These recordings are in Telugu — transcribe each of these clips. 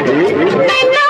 ಮಾಡಿ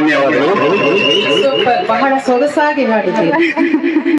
ಧನ್ಯವಾದಗಳು ಬಹಳ ಸೊಗಸಾಗಿ ಹಾಡಿದ್ದೀರಿ